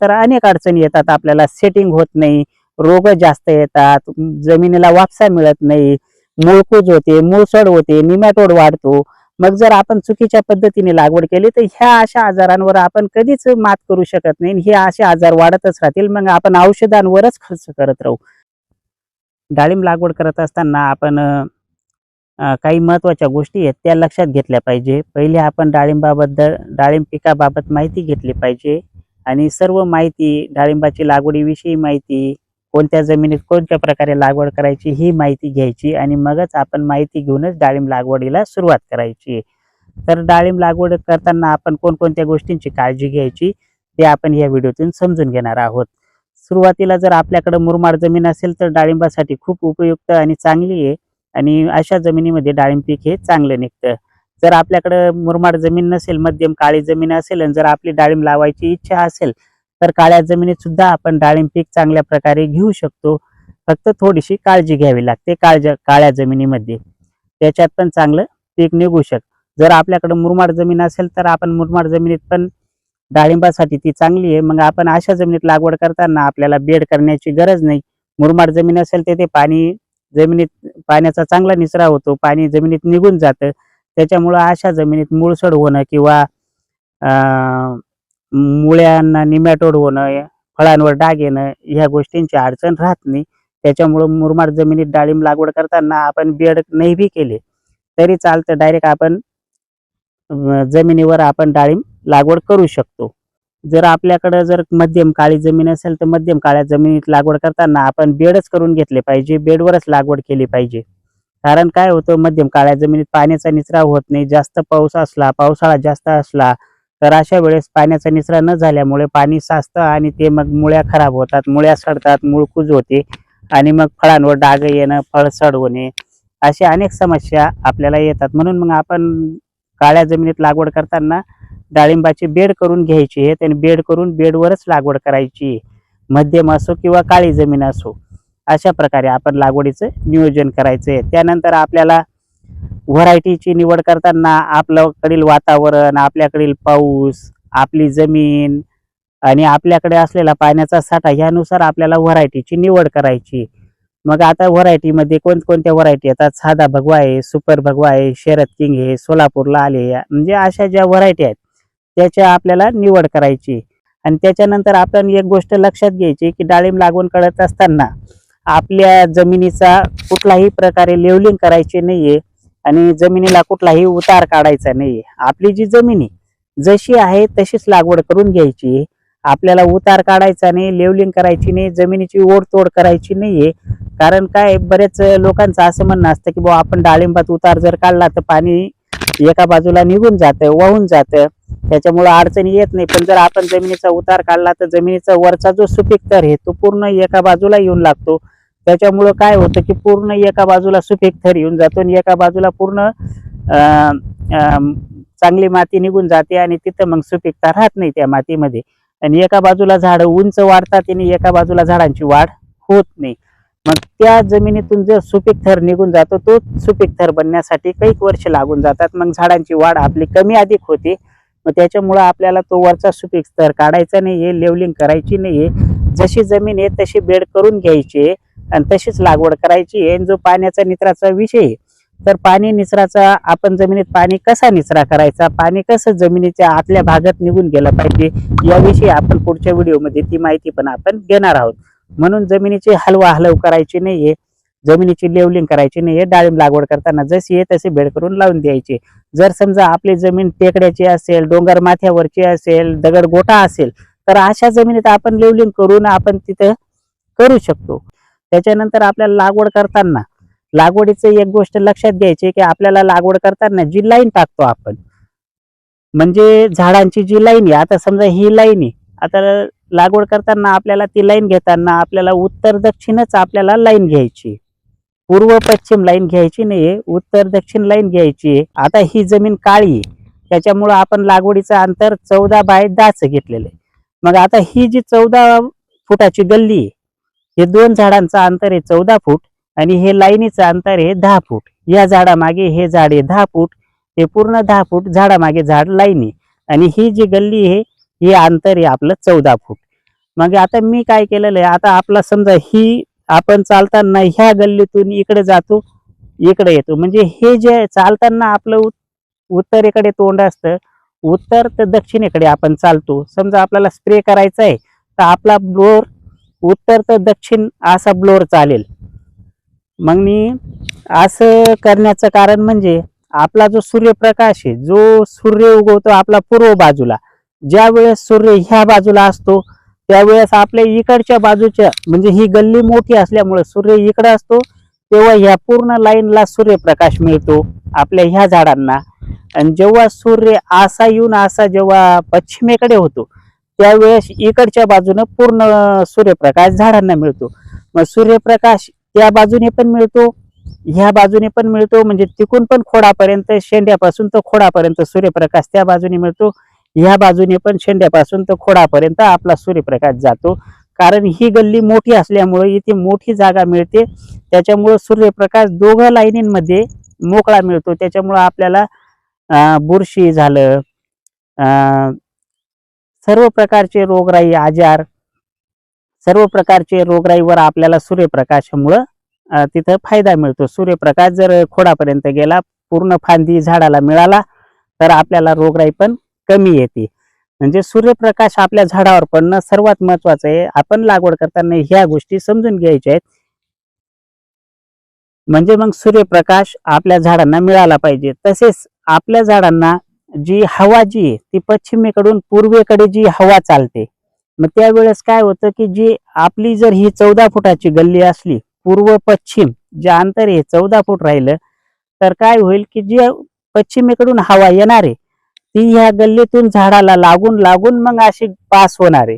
तर अनेक अडचणी येतात. आपल्याला सेटिंग होत नाही. रोग जास्त येतात. जमिनीला वापसा मिळत नाही. मुळकूज होते मुळसड होते निमॅटोड वाढतो. मग जर आपण चुकीच्या पद्धतीने लागवड केली तर ह्या अशा आजारांवर आपण कधीच मात करू शकत नाही हे असे आजार वाढतच राहतील. मग आपण औषधांवरच खर्च करत राहू. डाळिंब लागवड करत असताना आपण काही महत्त्वाच्या गोष्टी आहेत त्या लक्षात घेतल्या पाहिजे. पहिले आपण डाळिंबाबद्दल डाळिंब पिकाबाबत माहिती घेतली पाहिजे. आणि सर्व माहिती डाळिंबाची लागवडीविषयी माहिती कोणत्या जमिनीत कोणत्या प्रकारे लागवड करायची ही माहिती घ्यायची आणि मगच आपण माहिती घेऊनच डाळिंब लागवडीला सुरुवात करायची. तर डाळिंब लागवड करताना आपण कोणकोणत्या गोष्टींची काळजी घ्यायची ते आपण या व्हिडिओतून समजून घेणार आहोत. सुरुवातीला जर आपल्याकडे मुरमाड जमीन असेल तर डाळिंबासाठी खूप उपयुक्त आणि चांगली आहे आणि अशा जमिनीमध्ये डाळिंब पीक हे चांगलं निघतं. जर आपल्याकडे मुरमाड जमीन नसेल मध्यम काळी जमीन असेल आणि जर आपली डाळिंब लावायची इच्छा असेल तर काळ्या जमिनीत सुद्धा आपण डाळिंब पीक चांगल्या प्रकारे घेऊ शकतो. फक्त थोडीशी काळजी घ्यावी लागते काळजा काळ्या जमिनीमध्ये. त्याच्यात पण चांगलं पीक निघू शकतं जर आपल्याकडे मुरमाड जमीन असेल तर आपण मुरमाड जमिनीत पण डाळिंबासाठी ती चांगली आहे. मग आपण अशा जमिनीत लागवड करताना आपल्याला बेड करण्याची गरज नाही. मुरमाड जमीन असेल तर ते पाणी जमिनीत पाण्याचा चांगला निचरा होतो. पाणी जमिनीत निघून जातं. त्याच्यामुळं अशा जमिनीत मुळसड होणं किंवा मुळ्यांना निमॅटोड होणं फळांवर डाग येणं ह्या गोष्टींची अडचण राहत नाही. त्याच्यामुळं मुरमाड जमिनीत डाळिंब लागवड करताना आपण बेड नाही बी केले तरी चालतं. डायरेक्ट आपण जमिनीवर आपण डाळिंब लागवड करू शकतो. जर आपल्याकडं जर मध्यम काळी जमीन असेल तर मध्यम काळ्या जमिनीत लागवड करताना आपण बेडच करून घेतले पाहिजे बेडवरच लागवड केली पाहिजे. कारण काय होतं मध्यम काळ्या जमिनीत पाण्याचा निचरा होत नाही जास्त पाऊस असला पावसाळा जास्त असला तर अशा वेळेस पाण्याचा निचरा न झाल्यामुळे पाणी साचतं आणि ते मग मुळ्या खराब होतात. मुळ्या सडतात मुळकूज होते आणि मग फळांवर डाग येणं फळ सड होणे अशा अनेक समस्या आपल्याला येतात. म्हणून मग आपण काळ्या जमिनीत लागवड करताना डाळिंबाची बेड करून घ्यायची आहे. त्याने बेड करून बेडवरच लागवड करायची मध्यम असो किंवा काळी जमीन असो. अशा प्रकारे आपण लागवडीचं नियोजन करायचं. आहे त्यानंतर आपल्याला व्हरायटीची निवड करताना आपल्याकडील वातावरण आपल्याकडील पाऊस आपली जमीन आणि आपल्याकडे असलेला पाण्याचा साठा ह्यानुसार आपल्याला व्हरायटीची निवड करायची. मग आता व्हरायटीमध्ये कोणकोणत्या व्हरायटी येतात? साधा भगवा आहे सुपर भगवा आहे शरद किंग आहे सोलापूरला आले म्हणजे अशा ज्या व्हरायटी आहेत त्याच्या आपल्याला निवड करायची. आणि त्याच्यानंतर आपण एक गोष्ट लक्षात घ्यायची की डाळिंब लागवण करत असताना आपल्या जमिनीचा कुठलाही प्रकारे लेवलिंग करायची नाहीये आणि जमिनीला कुठलाही उतार काढायचा नाहीये. आपली जी जमीन आहे जशी आहे तशीच लागवड करून घ्यायची. आपल्याला उतार काढायचा नाही लेवलिंग करायची नाही जमिनीची ओढतोड करायची नाहीये. कारण काय बरेच लोकांचं असं म्हणणं असतं की बुवा आपण डाळिंबात उतार जर काढला तर पाणी एका बाजूला निघून जातं वाहून जातं. त्याच्यामुळे अडचणी येत नाही. पण जर आपण जमिनीचा उतार काढला तर जमिनीचा वरचा जो सुपीक तर आहे तो पूर्ण एका बाजूला येऊन लागतो. त्याच्यामुळं काय होतं की पूर्ण एका बाजूला सुपीक थर येऊन जातो आणि एका बाजूला पूर्ण चांगली माती निघून जाते आणि तिथं मग सुपीकता राहत नाही त्या मातीमध्ये. आणि एका बाजूला झाडं उंच वाढतात आणि एका बाजूला झाडांची वाढ होत नाही. मग त्या जमिनीतून जर सुपीक थर निघून जातो तो सुपीक थर बनण्यासाठी काही वर्ष लागून जातात. मग झाडांची वाढ आपली कमी अधिक होते. मग त्याच्यामुळं आपल्याला तो वरचा सुपीक स्तर काढायचा नाही आहे लेवलिंग करायची नाही आहे जशी जमीन आहे तशी बेड करून घ्यायची आहे. आणि तशीच लागवड करायची आहे. आणि जो पाण्याचा निचराचा विषय आहे, तर पाणी निचराचा आपण जमिनीत पाणी कसा निचरा करायचा? पाणी कसं जमिनीच्या आतल्या भागात निघून गेलं पाहिजे? याविषयी आपण पुढच्या व्हिडिओमध्ये ती माहिती पण आपण घेणार आहोत. म्हणून जमिनीची हलवा हलव करायची नाहीये. जमिनीची लेवलिंग करायची नाहीये. डाळिंब लागवड करताना जशी आहे तशी बेड करून लावून द्यायची. जर समजा आपली जमीन टेकड्याची असेल डोंगर माथ्यावरची असेल दगड गोटा असेल तर अशा जमिनीत आपण लेवलिंग करून आपण तिथं करू शकतो. त्याच्यानंतर आपल्याला लागवड करताना लागवडीचं एक गोष्ट लक्षात घ्यायची की आपल्याला लागवड करताना जी लाईन टाकतो आपण म्हणजे झाडांची जी लाईन आहे आता समजा ही लाईन आहे आता लागवड करताना आपल्याला ती लाईन घेताना आपल्याला उत्तर दक्षिणच आपल्याला लाईन घ्यायची पूर्व पश्चिम लाईन घ्यायची नाहीये उत्तर दक्षिण लाईन घ्यायची आहे. आता ही जमीन काळी आहे त्याच्यामुळं आपण लागवडीचं अंतर चौदा बाय दहाच घेतलेलं आहे. मग आता ही जी चौदा फुटाची गल्ली आहे हे दोन झाडांचं अंतर आहे चौदा फूट आणि हे लाईनीचं अंतर आहे दहा फूट. या झाडामागे हे झाड आहे दहा फूट. हे पूर्ण दहा फूट झाडामागे झाड लाईनी आणि ही जी गल्ली आहे हे अंतर आहे आपलं चौदा फूट. मग आता मी काय केलेलं आहे आता आपला समजा ही आपण चालताना ह्या गल्लीतून इकडे जातो इकडे येतो. म्हणजे हे जे चालताना आपलं उत्तरेकडे तोंड असतं उत्तर तर दक्षिणेकडे आपण चालतो. समजा आपल्याला स्प्रे करायचा आहे तर आपला बोर उत्तर तर दक्षिण असा ब्लोअर चालेल. मग मी असं करण्याचं कारण म्हणजे आपला जो सूर्यप्रकाश आहे जो सूर्य उगवतो आपला पूर्व बाजूला ज्या वेळेस सूर्य ह्या बाजूला असतो त्यावेळेस आपल्या इकडच्या बाजूच्या म्हणजे ही गल्ली मोठी असल्यामुळे सूर्य इकडे असतो तेव्हा ह्या पूर्ण लाईनला सूर्यप्रकाश मिळतो आपल्या ह्या झाडांना. आणि जेव्हा सूर्य असा येऊन असा जेव्हा पश्चिमेकडे होतो त्यावेळेस इकडच्या बाजूनं पूर्ण सूर्यप्रकाश झाडांना मिळतो. मग सूर्यप्रकाश त्या बाजूने पण मिळतो ह्या बाजूने पण मिळतो म्हणजे तिकून पण खोडापर्यंत शेंड्यापासून तर खोडापर्यंत सूर्यप्रकाश त्या बाजूने मिळतो. ह्या बाजूने पण शेंड्यापासून तर खोडापर्यंत आपला सूर्यप्रकाश जातो. कारण ही गल्ली मोठी असल्यामुळे इथे मोठी जागा मिळते. त्याच्यामुळं सूर्यप्रकाश दोघं लाईनींमध्ये मोकळा मिळतो. त्याच्यामुळं आपल्याला बुरशी झालं सर्व प्रकारचे रोगराई आजार सर्व प्रकारचे रोगराईवर आपल्याला सूर्यप्रकाशामुळं तिथं फायदा मिळतो. सूर्यप्रकाश जर खोडापर्यंत गेला पूर्ण फांदी झाडाला मिळाला तर आपल्याला रोगराई पण कमी येते. म्हणजे सूर्यप्रकाश आपल्या झाडावर पडणं सर्वात महत्वाचं आहे. आपण लागवड करताना ह्या गोष्टी समजून घ्यायच्या आहेत. म्हणजे मग सूर्यप्रकाश आपल्या झाडांना मिळाला पाहिजे. तसेच आपल्या झाडांना जी हवा जी आहे ती पश्चिमेकडून पूर्वेकडे जी हवा चालते मग त्यावेळेस काय होतं की जी आपली जर ही चौदा फुटाची गल्ली असली पूर्व पश्चिम जे अंतर आहे चौदा फूट राहिलं तर काय होईल की जी पश्चिमेकडून हवा येणार आहे ती ह्या गल्लीतून झाडाला लागून लागून मग अशी पास होणार आहे.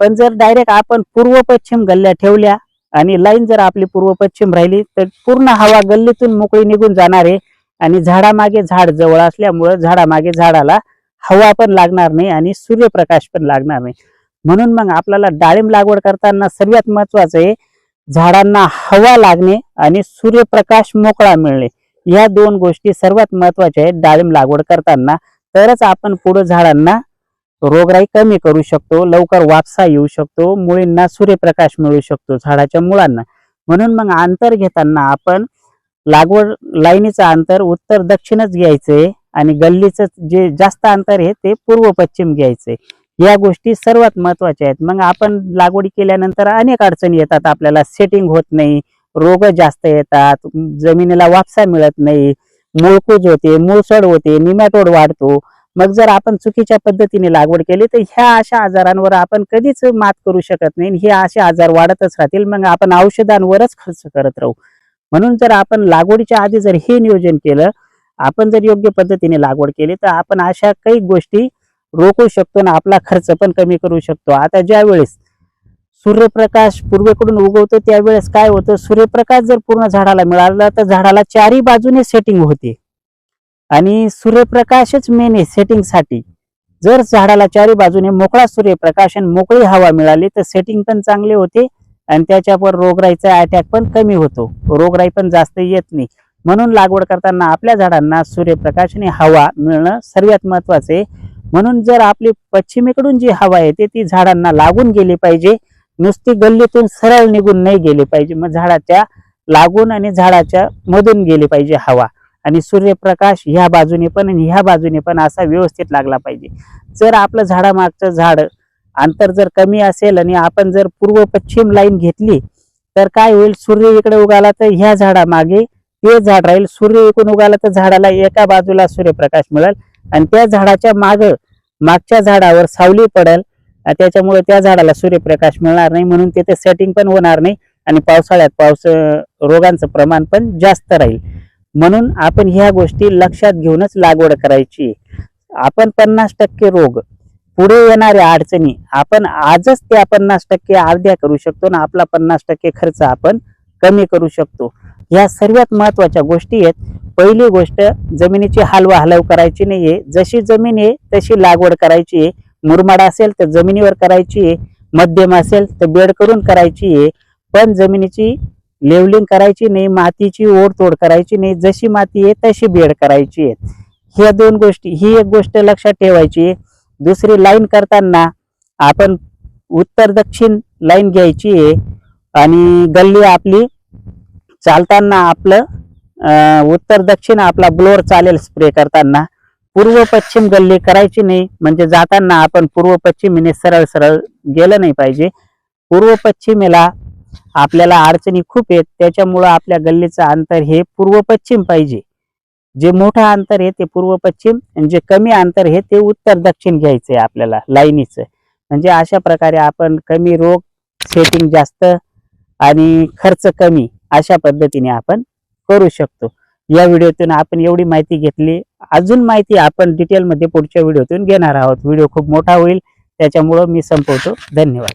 पण जर डायरेक्ट आपण पूर्व पश्चिम गल्ल्या ठेवल्या आणि लाईन जर आपली पूर्व पश्चिम राहिली तर पूर्ण हवा गल्लीतून मोकळी निघून जाणार आहे. आणि झाडामागे झाड जवळ असल्यामुळं झाडामागे झाडाला हवा पण लागणार नाही आणि सूर्यप्रकाश पण लागणार नाही. म्हणून मग आपल्याला डाळिंब लागवड करताना सर्वात महत्वाचं आहे झाडांना हवा लागणे आणि सूर्यप्रकाश मोकळा मिळणे. या दोन गोष्टी सर्वात महत्त्वाच्या आहेत डाळिंब लागवड करताना. तरच आपण पुढे झाडांना रोगराई कमी करू शकतो लवकर वापसा येऊ शकतो मुळींना सूर्यप्रकाश मिळू शकतो झाडाच्या मुळांना. म्हणून मग अंतर घेताना आपण लागवड लाईनीचं अंतर उत्तर दक्षिणच घ्यायचंय आणि गल्लीचं जे जास्त अंतर आहे ते पूर्व पश्चिम घ्यायचंय या गोष्टी सर्वात महत्त्वाच्या आहेत. मग आपण लागवडी केल्यानंतर अनेक अडचणी येतात. आपल्याला सेटिंग होत नाही रोग जास्त येतात जमिनीला वापसा मिळत नाही मुळकूज होते मुळसड होते निमॅटोड वाढतो. मग जर आपण चुकीच्या पद्धतीने लागवड केली तर ह्या अशा आजारांवर आपण कधीच मात करू शकत नाही आणि हे असे आजार वाढतच राहतील. मग आपण औषधांवरच खर्च करत राहू. म्हणून जर आपण लागवडीच्या आधी जर हे नियोजन केलं आपण जर योग्य पद्धतीने लागवड केली तर आपण अशा काही गोष्टी रोखू शकतो ना आपला खर्च पण कमी करू शकतो. आता ज्यावेळेस सूर्यप्रकाश पूर्वेकडून उगवतो त्यावेळेस काय होतं? सूर्यप्रकाश जर पूर्ण झाडाला मिळाला तर झाडाला चारी बाजूने सेटिंग होते. आणि सूर्यप्रकाशच मेन आहे सेटिंगसाठी जर झाडाला चारी बाजूने मोकळा सूर्यप्रकाश आणि मोकळी हवा मिळाली तर सेटिंग पण चांगले होते. आणि त्याच्यावर रोगराईचा अटॅक पण कमी होतो. रोगराई पण जास्त येत नाही. म्हणून लागवड करताना आपल्या झाडांना सूर्यप्रकाश आणि हवा मिळणं सर्वात महत्वाचं आहे. म्हणून जर आपली पश्चिमेकडून जी हवा येते ती झाडांना लागून गेली पाहिजे. नुसती गल्लीतून सरळ निघून नाही गेली पाहिजे. मग झाडाच्या लागून आणि झाडाच्या मधून गेली पाहिजे हवा. आणि सूर्यप्रकाश ह्या बाजूने पण आणि ह्या बाजूने पण असा व्यवस्थित लागला पाहिजे. जर आपलं झाडामागचं झाड अंतर जर कमी असेल आणि आपण जर पूर्व पश्चिम लाईन घेतली तर काय होईल? सूर्य इकडे उगाला तर ह्या झाडामागे ते झाड राहील. सूर्य इकडून उगाला तर झाडाला एका बाजूला सूर्यप्रकाश मिळेल आणि त्या झाडाच्या माग मागच्या झाडावर सावली पडेल त्याच्यामुळे त्या झाडाला सूर्यप्रकाश मिळणार नाही. म्हणून तिथे सेटिंग पण होणार नाही आणि पावसाळ्यात पावस रोगांचं प्रमाण पण जास्त राहील. म्हणून आपण ह्या गोष्टी लक्षात घेऊनच लागवड करायची. आपण पन्नास टक्के रोग पुढे येणाऱ्या अडचणी आपण आजच त्या पन्नास टक्के अर्ध्या करू शकतो ना आपला पन्नास टक्के खर्च आपण कमी करू शकतो. ह्या सर्वात महत्त्वाच्या गोष्टी आहेत. पहिली गोष्ट जमिनीची हलवा हलव करायची नाहीये. जशी जमीन आहे तशी लागवड करायची आहे. मुरमाड असेल तर जमिनीवर करायची आहे. मध्यम असेल तर बेड करून करायची आहे. पण जमिनीची लेवलिंग करायची नाही मातीची ओढतोड करायची नाही. जशी माती आहे तशी बेड करायची आहे. ह्या दोन गोष्टी ही एक गोष्ट लक्षात ठेवायची आहे. दुसरी लाईन करताना आपण उत्तर दक्षिण लाईन घ्यायची आहे. आणि गल्ली आपली चालताना आपलं उत्तर दक्षिण आपला ब्लोअर चालेल स्प्रे करताना. पूर्व पश्चिम गल्ली करायची नाही म्हणजे जाताना आपण पूर्व पश्चिमेने सरळ सरळ गेलं नाही पाहिजे. पूर्व पश्चिमेला आपल्याला अडचणी खूप आहेत त्याच्यामुळं आपल्या गल्लीचं अंतर हे पूर्व पश्चिम पाहिजे. जे मोठं अंतर आहे ते पूर्व पश्चिम आणि जे कमी अंतर आहे ते उत्तर दक्षिण घ्यायचं आहे आपल्याला लाईनीचं. म्हणजे अशा प्रकारे आपण कमी रोग सेटिंग जास्त आणि खर्च कमी अशा पद्धतीने आपण करू शकतो. या व्हिडिओतून आपण एवढी माहिती घेतली. अजून माहिती आपण डिटेलमध्ये पुढच्या व्हिडिओतून घेणार आहोत. व्हिडिओ खूप मोठा होईल. त्याच्यामुळं मी संपवतो. धन्यवाद.